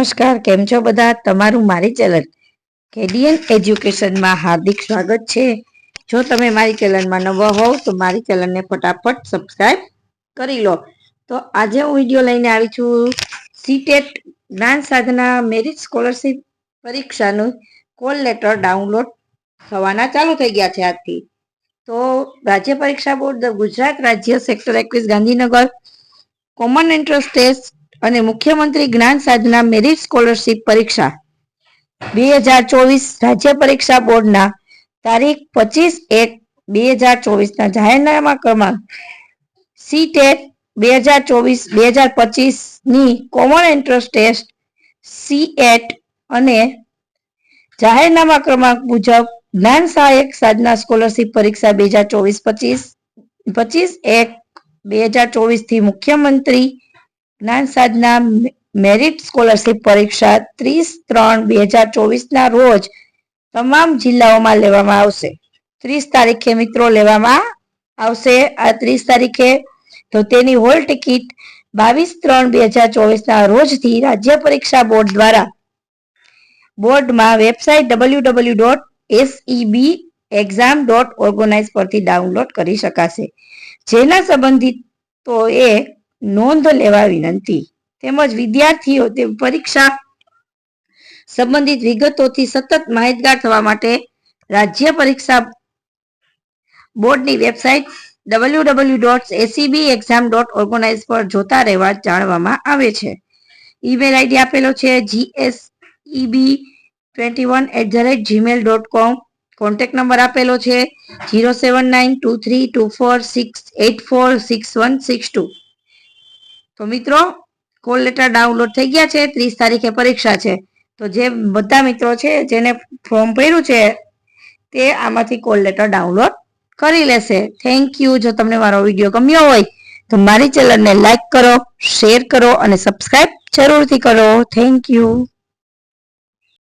નમસ્કાર, કેમ છો બધા? તમારું મારી ચેનલ કેડીએન એજ્યુકેશનમાં હાર્દિક સ્વાગત છે. જો તમે મારી ચેનલમાં નવા હોવ, તો મારી ચેનલને ફટાફટ સબસ્ક્રાઈબ કરી લો. તો આજે હું વીડિયો લઈને આવી છું સીટેટ જ્ઞાન સાધના મેરિટ સ્કોલરશીપ પરીક્ષાનું કોલ લેટર ડાઉનલોડ થવાના ચાલુ થઈ ગયા છે આજથી. તો રાજ્ય પરીક્ષા બોર્ડ, ગુજરાત રાજ્ય સેક્ટર એકવીસ, ગાંધીનગર, કોમન એન્ટ્રન્સ ટેસ્ટ અને મુખ્યમંત્રી જ્ઞાન સાધના મેરિટ સ્કોલરશિપ પરીક્ષા. બે હજાર ચોવીસ રાજ્ય પરીક્ષા બોર્ડના તારીખ પચીસ એક બે હજાર ચોવીસના જાહેરનામા ક્રમાંક સી ટેટ બે હજાર ચોવીસ બે હજાર પચીસની common entrance test C ET અને જાહેરનામા ક્રમાંક મુજબ જ્ઞાન સહાયક સાધના સ્કોલરશિપ પરીક્ષા બે હજાર ચોવીસ પચીસ પચીસ એક બે હજાર ચોવીસથી મુખ્યમંત્રી જ્ઞાન સાધના મેરિટ સ્કોલરશિપ પરીક્ષા ત્રીસ ત્રણ બે હજાર ચોવીસ ના રોજ તમામ જિલ્લાઓમાં લેવામાં આવશે. ત્રીસ તારીખે મિત્રો લેવામાં આવશે. આ ત્રીસ તારીખે તો તેની હોલ ટિકિટ બાવીસ ત્રણ બે હજાર ચોવીસ ના રોજથી રાજ્ય પરીક્ષા બોર્ડ દ્વારા બોર્ડમાં website W W dot SEB exam dot organize પરથી ડાઉનલોડ કરી શકાશે. જેના સંબંધિતોએ નોંધ લેવા વિનંતી. તેમજ વિદ્યાર્થીઓ તે પરીક્ષા સંબંધિત વિગતોથી સતત માહિતગાર થવા માટે રાજ્ય પરીક્ષા બોર્ડની website W W dot ACB exam dot organize પર જોતા રહેવા જાણવામાં આવે છે. ઈમેલ આઈડી આપેલો છે GSEB twenty one at the rate Gmail dot com contact number આપેલો છે zero seven nine two three two four six eight four six one six two. તો મિત્રો કોલ લેટર ડાઉનલોડ થઈ ગયા છે, ત્રીસ તારીખે પરીક્ષા છે. તો જે બધા મિત્રો છે, જેને ફોર્મ ભર્યું છે, તે આમાંથી કોલ લેટર ડાઉનલોડ કરી લેશે. થેન્ક યુ જો તમને મારો વીડિયો ગમ્યો હોય, તો મારી ચેનલને લાઈક કરો શેર કરો અને સબસ્ક્રાઈબ જરૂરથી કરો. Thank you